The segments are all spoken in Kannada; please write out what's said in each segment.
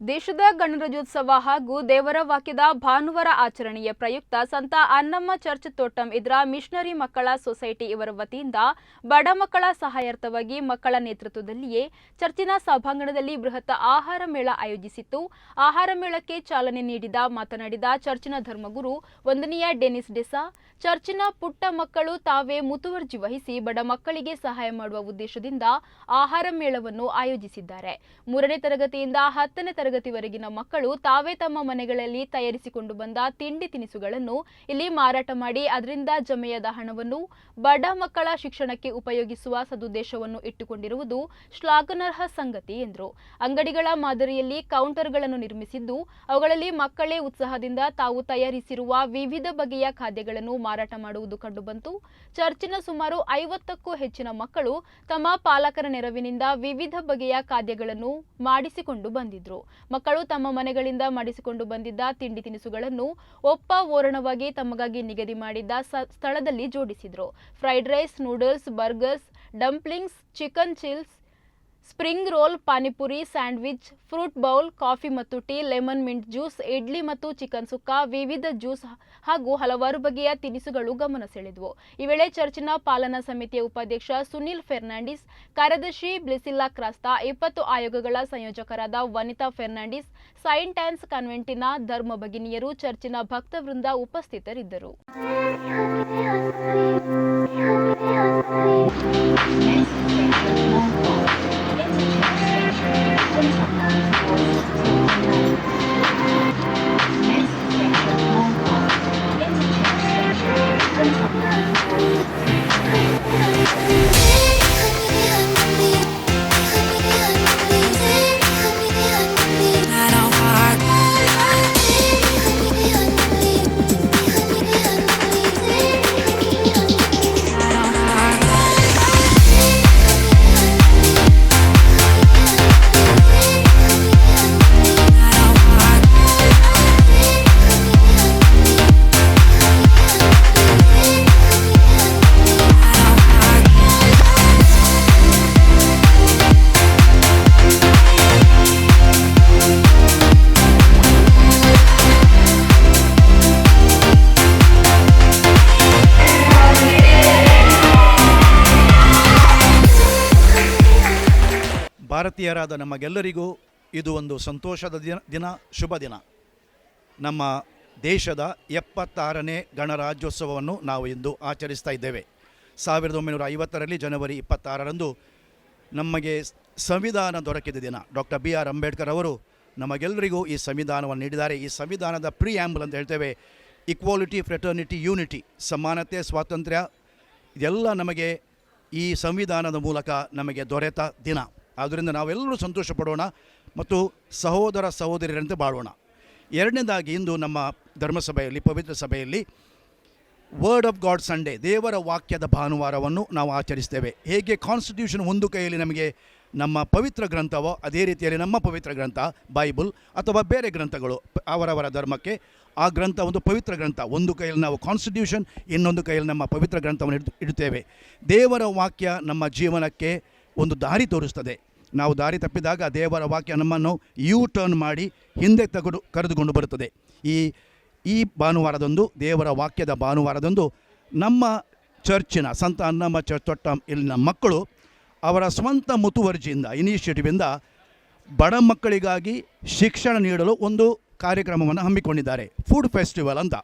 ದೇಶದ ಗಣರಾಜ್ಯೋತ್ಸವ ಹಾಗೂ ದೇವರ ವಾಕ್ಯದ ಭಾನುವಾರ ಆಚರಣೆಯ ಪ್ರಯುಕ್ತ ಸಂತ ಅನ್ನಮ್ಮ ಚರ್ಚ್ ತೋಟಂ ಇದರ ಮಿಷನರಿ ಮಕ್ಕಳ ಸೊಸೈಟಿ ಇವರ ವತಿಯಿಂದ ಬಡ ಮಕ್ಕಳ ಸಹಾಯಾರ್ಥವಾಗಿ ಮಕ್ಕಳ ನೇತೃತ್ವದಲ್ಲಿಯೇ ಚರ್ಚಿನ ಸಭಾಂಗಣದಲ್ಲಿ ಬೃಹತ್ ಆಹಾರ ಮೇಳ ಆಯೋಜಿಸಿತ್ತು. ಆಹಾರ ಮೇಳಕ್ಕೆ ಚಾಲನೆ ನೀಡಿದ, ಮಾತನಾಡಿದ ಚರ್ಚಿನ ಧರ್ಮಗುರು ವಂದನೀಯ ಡೆನಿಸ್ ಡೆಸಾ, ಚರ್ಚಿನ ಪುಟ್ಟ ಮಕ್ಕಳು ತಾವೇ ಮುತುವರ್ಜಿ ವಹಿಸಿ ಬಡ ಮಕ್ಕಳಿಗೆ ಸಹಾಯ ಮಾಡುವ ಉದ್ದೇಶದಿಂದ ಆಹಾರ ಮೇಳವನ್ನು ಆಯೋಜಿಸಿದ್ದಾರೆ. ಮೂರನೇ ತರಗತಿಯಿಂದ ಹತ್ತನೇ ತರಗತಿವರೆಗಿನ ಮಕ್ಕಳು ತಾವೇ ತಮ್ಮ ಮನೆಗಳಲ್ಲಿ ತಯಾರಿಸಿಕೊಂಡು ಬಂದ ತಿಂಡಿ ತಿನಿಸುಗಳನ್ನು ಇಲ್ಲಿ ಮಾರಾಟ ಮಾಡಿ ಅದರಿಂದ ಜಮೆಯದ ಹಣವನ್ನು ಬಡ ಮಕ್ಕಳ ಶಿಕ್ಷಣಕ್ಕೆ ಉಪಯೋಗಿಸುವ ಸದುದ್ದೇಶವನ್ನು ಇಟ್ಟುಕೊಂಡಿರುವುದು ಶ್ಲಾಘನಾರ್ಹ ಸಂಗತಿ ಎಂದರು. ಅಂಗಡಿಗಳ ಮಾದರಿಯಲ್ಲಿ ಕೌಂಟರ್ಗಳನ್ನು ನಿರ್ಮಿಸಿದ್ದು ಅವುಗಳಲ್ಲಿ ಮಕ್ಕಳೇ ಉತ್ಸಾಹದಿಂದ ತಾವು ತಯಾರಿಸಿರುವ ವಿವಿಧ ಬಗೆಯ ಖಾದ್ಯಗಳನ್ನು ಮಾರಾಟ ಮಾಡುವುದು ಕಂಡುಬಂತು. ಚರ್ಚಿನ ಸುಮಾರು ಐವತ್ತಕ್ಕೂ ಹೆಚ್ಚಿನ ಮಕ್ಕಳು ತಮ್ಮ ಪಾಲಕರ ನೆರವಿನಿಂದ ವಿವಿಧ ಬಗೆಯ ಖಾದ್ಯಗಳನ್ನು ಮಾಡಿಸಿಕೊಂಡು ಬಂದಿದ್ರು. ಮಕ್ಕಳು ತಮ್ಮ ಮನೆಗಳಿಂದ ಮಾಡಿಸಿಕೊಂಡು ಬಂದಿದ್ದ ತಿಂಡಿ ತಿನಿಸುಗಳನ್ನು ಒಪ್ಪ ಓರಣವಾಗಿ ತಮಗಾಗಿ ನಿಗದಿ ಮಾಡಿದ್ದ ಸ್ಥಳದಲ್ಲಿ ಜೋಡಿಸಿದ್ರು. Fried rice, noodles, burgers, dumplings, chicken chills spring roll, panipuri, sandwich, fruit bowl, coffee ಮತ್ತು tea, lemon mint juice, idli ಮತ್ತು ಚಿಕನ್ ಸುಕ್ಕ, ವಿವಿಧ ಜ್ಯೂಸ್ ಹಾಗೂ ಹಲವಾರು ಬಗೆಯ ತಿನಿಸುಗಳು ಗಮನ ಸೆಳೆದವು. ಈ ವೇಳೆ ಚರ್ಚಿನ ಪಾಲನಾ ಸಮಿತಿಯ ಉಪಾಧ್ಯಕ್ಷ ಸುನಿಲ್ ಫೆರ್ನಾಂಡಿಸ್, ಕಾರ್ಯದರ್ಶಿ ಬ್ಲಿಸಿಲ್ಲಾ ಕ್ರಾಸ್ತಾ, ಇಪ್ಪತ್ತು ಆಯೋಗಗಳ ಸಂಯೋಜಕರಾದ ವನಿತಾ ಫೆರ್ನಾಂಡಿಸ್ ಸೈಂಟ್ ಆನ್ಸ್ ಕಾನ್ವೆಂಟಿನ ಧರ್ಮ ಭಗಿನಿಯರು ಚರ್ಚಿನ ಭಕ್ತವೃಂದ ಉಪಸ್ಥಿತರಿದ್ದರು. ಭಾರತೀಯರಾದ ನಮಗೆಲ್ಲರಿಗೂ ಇದು ಒಂದು ಸಂತೋಷದ ದಿನ ದಿನ, ಶುಭ ದಿನ. ನಮ್ಮ ದೇಶದ ಎಪ್ಪತ್ತಾರನೇ ಗಣರಾಜ್ಯೋತ್ಸವವನ್ನು ನಾವು ಇಂದು ಆಚರಿಸ್ತಾ ಇದ್ದೇವೆ. ಸಾವಿರದ ಒಂಬೈನೂರ ಐವತ್ತರಲ್ಲಿ ಜನವರಿ ಇಪ್ಪತ್ತಾರರಂದು ನಮಗೆ ಸಂವಿಧಾನ ದೊರಕಿದ ದಿನ. ಡಾಕ್ಟರ್ ಬಿ ಆರ್ ಅಂಬೇಡ್ಕರ್ ಅವರು ನಮಗೆಲ್ಲರಿಗೂ ಈ ಸಂವಿಧಾನವನ್ನು ನೀಡಿದ್ದಾರೆ. ಈ ಸಂವಿಧಾನದ ಪ್ರೀ ಆ್ಯಂಬಲ್ ಅಂತ ಹೇಳ್ತೇವೆ ಇಕ್ವಾಲಿಟಿ ಫ್ರೆಟರ್ನಿಟಿ ಯೂನಿಟಿ ಸಮಾನತೆ, ಸ್ವಾತಂತ್ರ್ಯ, ಇದೆಲ್ಲ ನಮಗೆ ಈ ಸಂವಿಧಾನದ ಮೂಲಕ ನಮಗೆ ದೊರೆತ ದಿನ. ಆದ್ದರಿಂದ ನಾವೆಲ್ಲರೂ ಸಂತೋಷ ಪಡೋಣ ಮತ್ತು ಸಹೋದರ ಸಹೋದರಿಯರಂತೆ ಬಾಳೋಣ. ಎರಡನೇದಾಗಿ ಇಂದು ನಮ್ಮ ಧರ್ಮಸಭೆಯಲ್ಲಿ, ಪವಿತ್ರ ಸಭೆಯಲ್ಲಿ ವರ್ಡ್ ಆಫ್ ಗಾಡ್ ಸಂಡೇ ದೇವರ ವಾಕ್ಯದ ಭಾನುವಾರವನ್ನು ನಾವು ಆಚರಿಸ್ತೇವೆ. ಹೇಗೆ ಕಾನ್ಸ್ಟಿಟ್ಯೂಷನ್ ಒಂದು ಕೈಯಲ್ಲಿ ನಮಗೆ ನಮ್ಮ ಪವಿತ್ರ ಗ್ರಂಥವೋ, ಅದೇ ರೀತಿಯಲ್ಲಿ ನಮ್ಮ ಪವಿತ್ರ ಗ್ರಂಥ ಬೈಬಲ್ ಅಥವಾ ಬೇರೆ ಗ್ರಂಥಗಳು ಅವರವರ ಧರ್ಮಕ್ಕೆ, ಆ ಗ್ರಂಥ ಒಂದು ಪವಿತ್ರ ಗ್ರಂಥ. ಒಂದು ಕೈಯಲ್ಲಿ ನಾವು ಕಾನ್ಸ್ಟಿಟ್ಯೂಷನ್ ಇನ್ನೊಂದು ಕೈಯಲ್ಲಿ ನಮ್ಮ ಪವಿತ್ರ ಗ್ರಂಥವನ್ನು ಇಡ್, ಇಡುತ್ತೇವೆ. ದೇವರ ವಾಕ್ಯ ನಮ್ಮ ಜೀವನಕ್ಕೆ ಒಂದು ದಾರಿ ತೋರಿಸ್ತದೆ. ನಾವು ದಾರಿ ತಪ್ಪಿದಾಗ ದೇವರ ವಾಕ್ಯ ನಮ್ಮನ್ನು ಯೂ ಟರ್ನ್ ಮಾಡಿ ಹಿಂದೆ ತಗೊಂಡು, ಕರೆದುಕೊಂಡು ಬರುತ್ತದೆ. ಈ ಈ ಭಾನುವಾರದಂದು, ದೇವರ ವಾಕ್ಯದ ಭಾನುವಾರದಂದು ನಮ್ಮ ಚರ್ಚಿನ ಸಂತ ಅನ್ನಮ್ಮ ಚರ್ಚ್ ತೊಟ್ಟ, ಇಲ್ಲಿನ ಮಕ್ಕಳು ಅವರ ಸ್ವಂತ ಮುತುವರ್ಜಿಯಿಂದ ಇನಿಷಿಯೇಟಿವಿಂದ ಬಡ ಮಕ್ಕಳಿಗಾಗಿ ಶಿಕ್ಷಣ ನೀಡಲು ಒಂದು ಕಾರ್ಯಕ್ರಮವನ್ನು ಹಮ್ಮಿಕೊಂಡಿದ್ದಾರೆ. ಫುಡ್ ಫೆಸ್ಟಿವಲ್ ಅಂತ.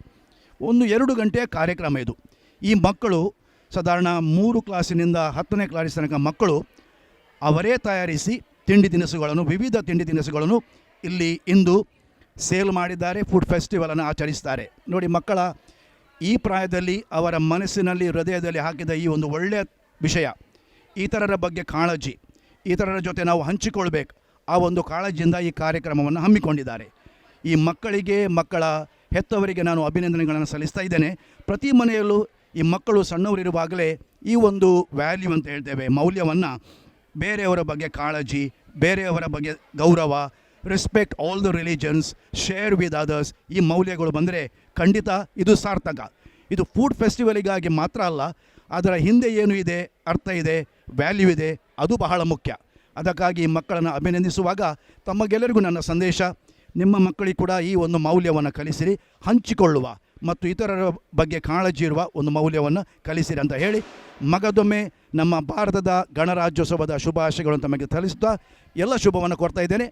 ಒಂದು ಎರಡು ಗಂಟೆಯ ಕಾರ್ಯಕ್ರಮ ಇದು. ಈ ಮಕ್ಕಳು, ಸಾಧಾರಣ ಮೂರು ಕ್ಲಾಸಿನಿಂದ ಹತ್ತನೇ ಕ್ಲಾಸ್ ತನಕ ಮಕ್ಕಳು ಅವರೇ ತಯಾರಿಸಿ ತಿಂಡಿ ತಿನಿಸುಗಳನ್ನು, ವಿವಿಧ ತಿಂಡಿ ತಿನಿಸುಗಳನ್ನು ಇಲ್ಲಿ ಇಂದು ಸೇಲ್ ಮಾಡಿದ್ದಾರೆ, ಫುಡ್ ಫೆಸ್ಟಿವಲನ್ನು ಆಚರಿಸ್ತಾರೆ. ನೋಡಿ ಮಕ್ಕಳ, ಈ ಪ್ರಾಯದಲ್ಲಿ ಅವರ ಮನಸ್ಸಿನಲ್ಲಿ, ಹೃದಯದಲ್ಲಿ ಹಾಕಿದ ಈ ಒಂದು ಒಳ್ಳೆಯ ವಿಷಯ, ಇತರರ ಬಗ್ಗೆ ಕಾಳಜಿ, ಇತರರ ಜೊತೆ ನಾವು ಹಂಚಿಕೊಳ್ಬೇಕು. ಆ ಒಂದು ಕಾಳಜಿಯಿಂದ ಈ ಕಾರ್ಯಕ್ರಮವನ್ನು ಹಮ್ಮಿಕೊಂಡಿದ್ದಾರೆ. ಈ ಮಕ್ಕಳಿಗೆ, ಮಕ್ಕಳ ಹೆತ್ತವರಿಗೆ ನಾನು ಅಭಿನಂದನೆಗಳನ್ನು ಸಲ್ಲಿಸ್ತಾ ಇದ್ದೇನೆ. ಪ್ರತಿ ಮನೆಯಲ್ಲೂ ಈ ಮಕ್ಕಳು ಸಣ್ಣವರಿರುವಾಗಲೇ ಈ ಒಂದು ವ್ಯಾಲ್ಯೂ ಅಂತ ಹೇಳ್ತೇವೆ, ಮೌಲ್ಯವನ್ನು ಬೇರೆಯವರ ಬಗ್ಗೆ ಕಾಳಜಿ, ಬೇರೆಯವರ ಬಗ್ಗೆ ಗೌರವ respect all the religions share with others ಈ ಮೌಲ್ಯಗಳು ಬಂದರೆ ಖಂಡಿತ ಇದು ಸಾರ್ಥಕ. ಇದು ಫುಡ್ ಫೆಸ್ಟಿವಲಿಗಾಗಿ ಮಾತ್ರ ಅಲ್ಲ, ಅದರ ಹಿಂದೆ ಏನು ಇದೆ, ಅರ್ಥ ಇದೆ ವ್ಯಾಲ್ಯೂ ಇದೆ, ಅದು ಬಹಳ ಮುಖ್ಯ. ಅದಕ್ಕಾಗಿ ಮಕ್ಕಳನ್ನು ಅಭಿನಂದಿಸುವಾಗ ತಮಗೆಲ್ಲರಿಗೂ ನನ್ನ ಸಂದೇಶ, ನಿಮ್ಮ ಮಕ್ಕಳಿಗೆ ಕೂಡ ಈ ಒಂದು ಮೌಲ್ಯವನ್ನು ಕಲಿಸಿರಿ, ಹಂಚಿಕೊಳ್ಳುವ. ಮತ್ತು ಇತರರ ಬಗ್ಗೆ ಕಾಳಜಿ ಇರುವ ಒಂದು ಮೌಲ್ಯವನ್ನು ಕಲಿಸಿರಿ ಅಂತ ಹೇಳಿ ಮಗದೊಮ್ಮೆ ನಮ್ಮ ಭಾರತದ ಗಣರಾಜ್ಯೋತ್ಸವದ ಶುಭಾಶಯಗಳನ್ನು ತಮಗೆ ತಲಿಸುತ್ತಾ ಎಲ್ಲ ಶುಭವನ್ನು ಕೊಡ್ತಾ ಇದ್ದೇನೆ.